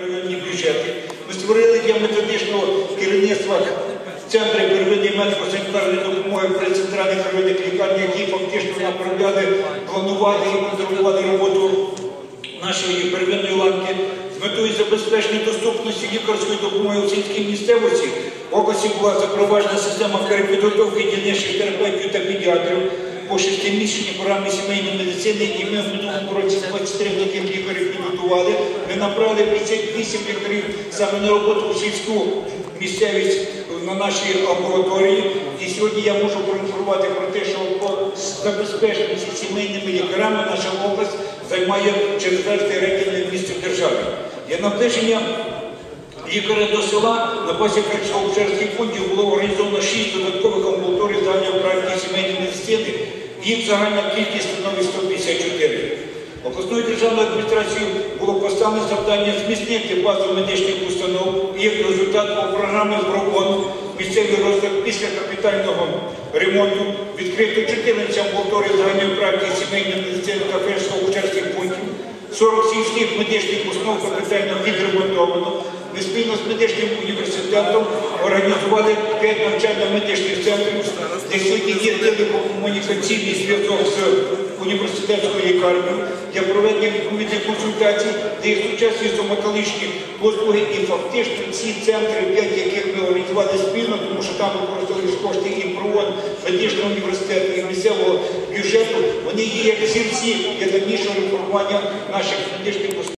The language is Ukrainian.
районні бюджети. Ми створили для методичного керівництва центри первинної медико-санітарної допомоги при центральних районних лікарнях, які фактично направляли, планували і контролювали роботу нашої первинної ланки з метою забезпечення доступності лікарської допомоги у сільській місцевості. В області була запроваджена система перепідготовки дільничних терапевтів та педіатрів по шестимісячній програмі сімейної медицини, і ми в минулому році 23 таких лікарів. Ми направили 58 лікарів саме на роботу у сільську місцевість на нашій амбулаторії. І сьогодні я можу проінформувати про те, що по забезпеченості сімейними лікарями наша область займає четвертий рейтинг місце в державі. Для наближення лікаря до села на базі Харчово-Обшерських фондів було організовано 6 додаткових амбулаторій загальної практики сімейної медицини. Їх загальна кількість становить 154. Обласною державною адміністрацією було поставлено завдання зміцнити базу медичних установ і як результат по програмі ПРООН місцевий розвиток після капітального ремонту відкрито 14 амбулаторій загальної практики сімейної медицини та фельдшерсько-обшерських пунктів, 40 сільських медичних установ капітально відремонтовано. Ми спільно з медичним університетом організували 5 навчально-медичних центрів, де сьогодні є телекомунікаційний зв'язок з університетською лікарнею для проведення відповідних консультацій, де є сучасні стоматологічні послуги. І фактично ці центри, 5 яких ми організували спільно, тому що там використовувалися кошти і ПРООН, медичного університету, і місцевого бюджету, вони є як зірці для дальнішого реформування наших медичних установ.